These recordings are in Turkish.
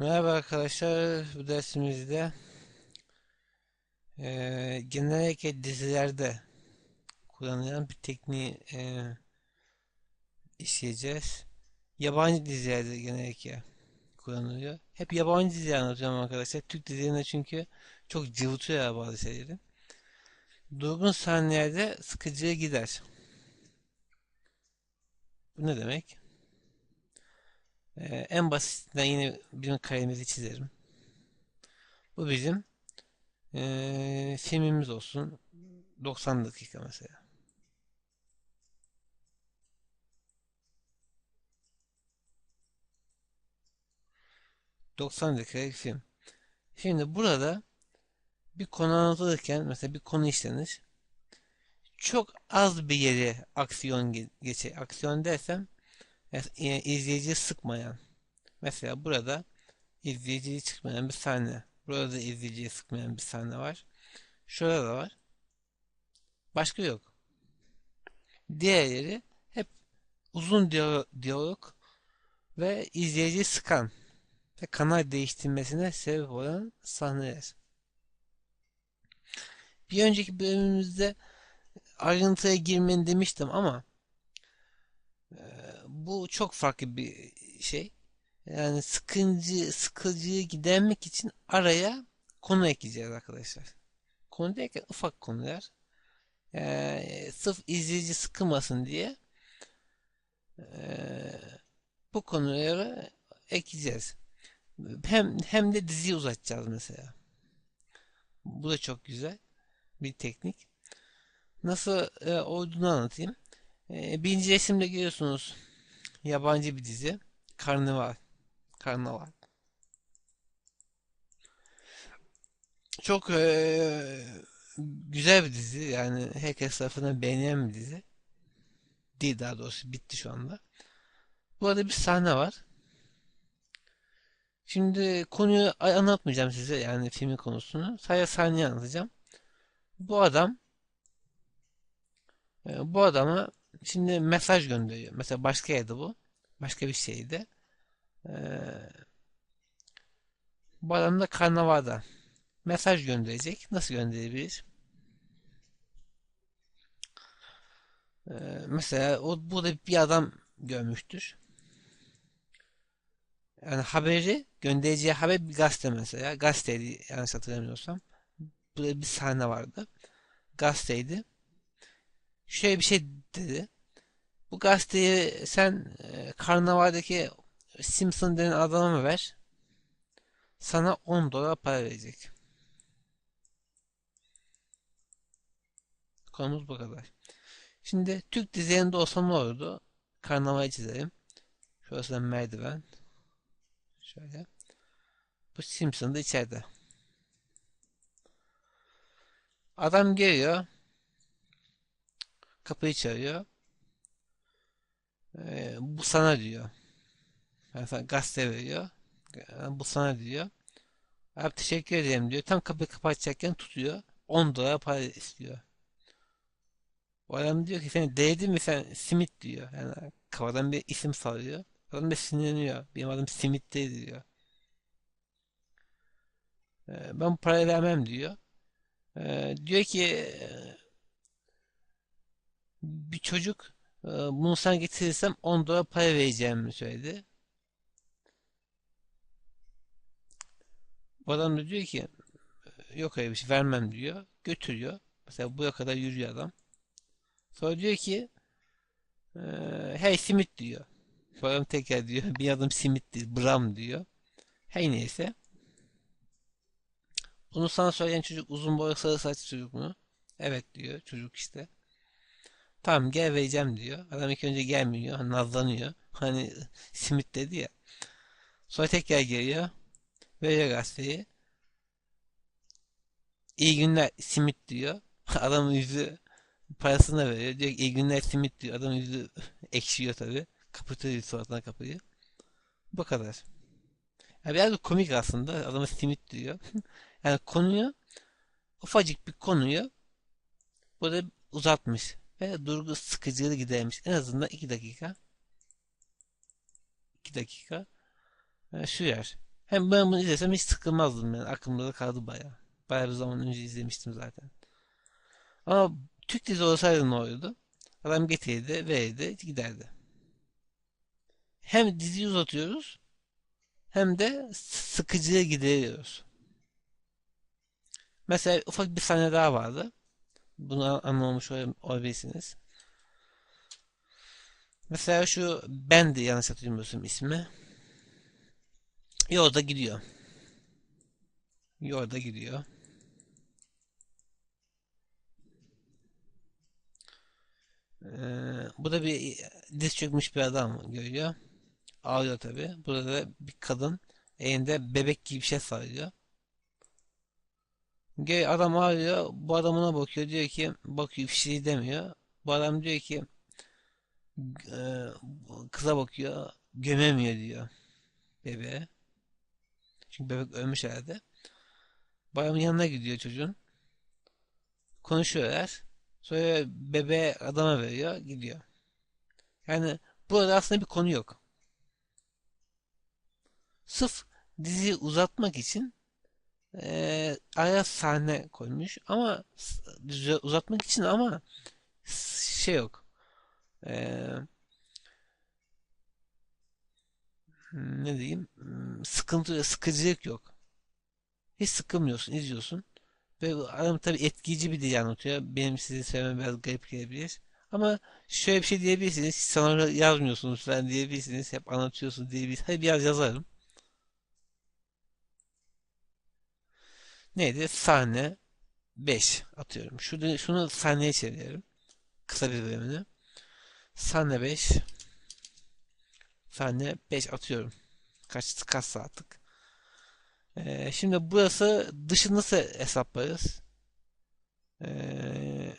Merhaba arkadaşlar, bu dersimizde eee genellikle dizilerde kullanılan bir tekniği eee, işleyeceğiz. Yabancı dizilerde genellikle kullanılıyor. Hep yabancı dizi anlatıyorum arkadaşlar. Türk dizilerinde çünkü çok cıvıtıyor bazı şeyleri. Durgun sahnelerde sıkıcıya gider. Bu ne demek? Eee, en basitinden yine bir karemizi çizerim. Bu bizim eee, filmimiz olsun. 90 dakika mesela. ...90 dakikalık film. Şimdi burada bir konu anlatılırken mesela bir konu işlenir. Çok az bir yere aksiyon ge- geçer. Aksiyon dersem e, izleyiciyi sıkmayan. Mesela burada izleyiciyi sıkmayan bir sahne. Burada da izleyiciyi sıkmayan bir sahne var. Şurada da var. Başka yok. Diğerleri hep uzun diyalog, ve izleyiciyi sıkan ve kanal değiştirmesine sebep olan sahneler. Bir önceki bölümümüzde ayrıntıya girmeyin demiştim ama e, bu çok farklı bir şey. Yani sıkıcı, sıkıcıyı gidermek için araya konu ekleyeceğiz arkadaşlar. Konu derken ufak konular. Ee, sırf izleyici sıkılmasın diye ee, bu konuları ekleyeceğiz. Hem hem de diziyi uzatacağız mesela. Bu da çok güzel bir teknik. Nasıl e, olduğunu anlatayım. E, birinci resimde görüyorsunuz yabancı bir dizi. Karnaval. Karnaval. Çok e, güzel bir dizi. Yani herkes tarafından beğenilen bir dizi. Değil daha doğrusu bitti şu anda. Bu arada bir sahne var. Şimdi konuyu anlatmayacağım size yani filmin konusunu. Sadece sahneyi anlatacağım. Bu adam bu adama şimdi mesaj gönderiyor. Mesela başka yerde bu. Başka bir şeydi. E, bu adam da karnavalda mesaj gönderecek. Nasıl gönderebilir? E, mesela o burada bir adam görmüştür. Yani haberi göndereceği haber bir gazete mesela. Gazeteydi yanlış hatırlamıyorsam. Burada bir sahne vardı. Gazeteydi. Şöyle bir şey dedi. Bu gazeteyi sen e, karnavaldaki Simpson denen adama mı ver? Sana 10 dolar para verecek. Konumuz bu kadar. Şimdi Türk dizilerinde olsa ne olurdu? Karnavayı çizelim. Şurası da merdiven. Şöyle. Bu Simpson da içeride. Adam geliyor. Kapıyı çalıyor. Ee, bu sana diyor. Yani sana gazete veriyor. Bu sana diyor. Abi teşekkür ederim diyor. Tam kapıyı kapatacakken tutuyor. 10 dolar para istiyor. O adam diyor ki sen değdi mi sen simit diyor. Yani kafadan bir isim salıyor. Adam da sinirleniyor. Benim adım simit değil diyor. Ee, ben parayı vermem diyor. Ee, diyor ki e, bir çocuk e, bunu sana getirirsem 10 dolar para vereceğimi söyledi. Bu adam da diyor ki yok öyle bir şey vermem diyor. Götürüyor. Mesela buraya kadar yürüyor adam. Sonra diyor ki e, hey simit diyor. Adam tekrar diyor bir adım simit değil bram diyor. Hey neyse. Bunu sana söyleyen çocuk uzun boylu sarı saçlı çocuk mu? Evet diyor çocuk işte. Tamam gel vereceğim diyor. Adam ilk önce gelmiyor. Nazlanıyor. Hani simit dedi ya. Sonra tekrar geliyor. Veriyor gazeteyi. İyi günler simit diyor. Adamın yüzü parasını da veriyor. Diyor ki iyi günler simit diyor. Adamın yüzü ekşiyor tabi. Kapatıyor suratına kapıyı. Bu kadar. Yani biraz komik aslında. Adama simit diyor. yani konuyu ufacık bir konuyu burada uzatmış ve durgu sıkıcılığı gidermiş. En azından 2 dakika 2 dakika e, sürer. Hem ben bunu izlesem hiç sıkılmazdım yani. Aklımda da kaldı bayağı. Bayağı bir zaman önce izlemiştim zaten. Ama Türk dizi olsaydı ne olurdu? Adam getirirdi, verirdi, giderdi. Hem diziyi uzatıyoruz hem de sıkıcıya gideriyoruz. Mesela ufak bir sahne daha vardı. Bunu anlamamış olabilirsiniz. Mesela şu Bendi yanlış hatırlamıyorsam ismi. Yolda gidiyor. Yolda gidiyor. Ee, bu da bir diz çökmüş bir adam görüyor. Ağlıyor tabi. Burada da bir kadın elinde bebek gibi bir şey sarıyor. Adam ağlıyor. Bu adamına bakıyor. Diyor ki bakıyor bir şey demiyor. Bu adam diyor ki e, kıza bakıyor. Gömemiyor diyor. Bebeğe. Çünkü bebek ölmüş herhalde. Bayramın yanına gidiyor çocuğun. Konuşuyorlar. Sonra bebeğe adama veriyor. Gidiyor. Yani burada aslında bir konu yok. Sırf diziyi uzatmak için e, ara sahne koymuş ama uzatmak için ama şey yok. E, ne diyeyim? Sıkıntı, sıkıcılık yok. Hiç sıkılmıyorsun, izliyorsun. Ve adam tabi etkileyici bir dil anlatıyor. Benim sizi söylemem biraz garip gelebilir. Ama şöyle bir şey diyebilirsiniz. Siz sana yazmıyorsunuz falan diyebilirsiniz. Hep anlatıyorsun diyebilirsiniz. Hadi biraz yazarım. Neydi? Sahne 5 atıyorum. Şunu, şunu sahneye çeviriyorum. Kısa bir bölümünü. Sahne 5 Sahne 5 atıyorum. Kaç, kaç saatlik. Ee, şimdi burası dışı nasıl hesaplarız? Ee,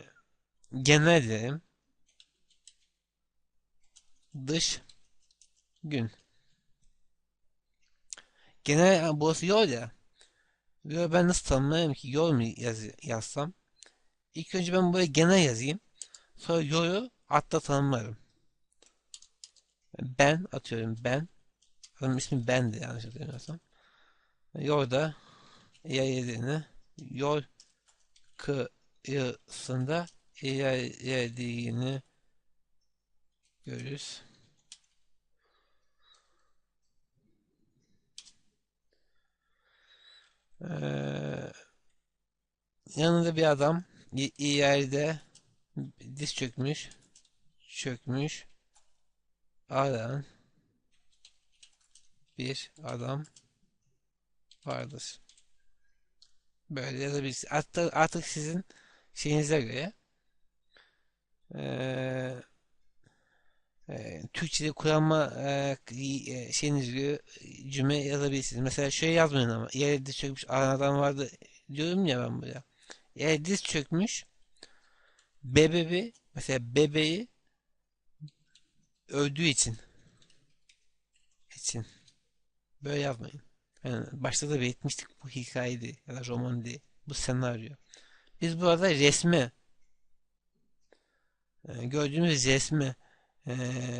genel diyelim. Dış gün. Genel burası yol ya. Yol ben nasıl tanımlarım ki yol mu yaz, yazsam? İlk önce ben buraya genel yazayım. Sonra yolu altta tanımlarım. Ben atıyorum ben. Adamın ismi Ben'di yanlış hatırlamıyorsam. Yolda ilerlediğini yol kıyısında ilerlediğini görürüz. Ee, yanında bir adam ileride diz çökmüş çökmüş Alan bir adam vardır. Böyle yazabilirsiniz. Artık, artık sizin şeyinize göre ee, e, Türkçe'de kullanma e, e şeyiniz göre cümle yazabilirsiniz. Mesela şöyle yazmayın ama yere diz çökmüş adam vardı diyorum ya ben buraya. Yere diz çökmüş bebeği mesela bebeği öldüğü için için böyle yazmayın. Yani başta da belirtmiştik bu hikayeydi ya da roman diye. Bu senaryo. Biz burada resmi yani gördüğümüz resmi e,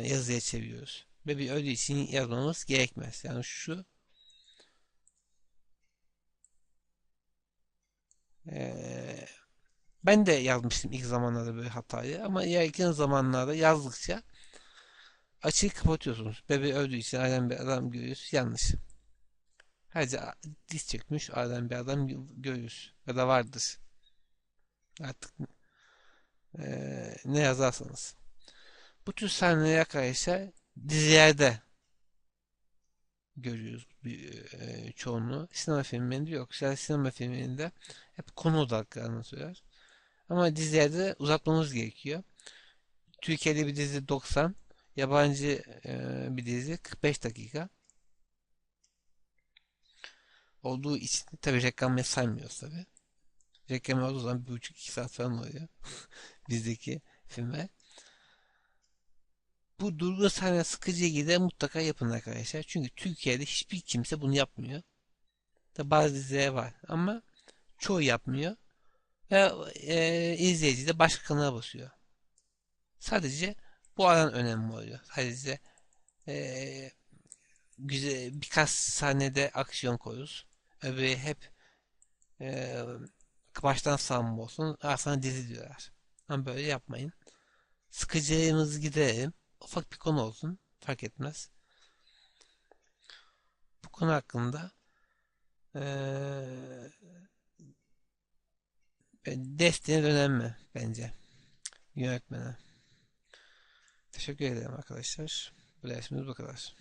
yazıya çeviriyoruz. Ve bir öldüğü için yazmamız gerekmez. Yani şu e, ben de yazmıştım ilk zamanlarda böyle hatayı ama ilerleyen zamanlarda yazdıkça açıyı kapatıyorsunuz. Bebe öldüğü için adam bir adam görüyoruz. Yanlış. Hadi diz çekmiş adam bir adam görüyoruz. Ya da vardır. Artık ee, ne yazarsanız. Bu tür sahneleri arkadaşlar dizilerde görüyoruz bir, e, çoğunluğu. Sinema filmlerinde yok. Yani sinema filmlerinde hep konu odaklı anlatıyorlar. Ama dizilerde uzatmamız gerekiyor. Türkiye'de bir dizi 90, Yabancı e, bir dizi 45 dakika olduğu için tabi reklam saymıyoruz tabi. Reklam olduğu zaman bir buçuk iki saat falan oluyor. Bizdeki filmler. Bu durgun sahne sıkıcı gider mutlaka yapın arkadaşlar. Çünkü Türkiye'de hiçbir kimse bunu yapmıyor. Da bazı diziler var ama çoğu yapmıyor. Ve e, izleyici de başka kanala basıyor. Sadece bu alan önemli oluyor. Sadece e, güzel birkaç sahnede aksiyon koyuyoruz. Öbürü hep e, baştan savunma olsun. Sonra dizi diyorlar. Ama böyle yapmayın. Sıkıcılığımızı giderelim. Ufak bir konu olsun. Fark etmez. Bu konu hakkında eee desteğe önemli bence yönetmene. Teşekkür ederim arkadaşlar. Bu dersimiz bu kadar.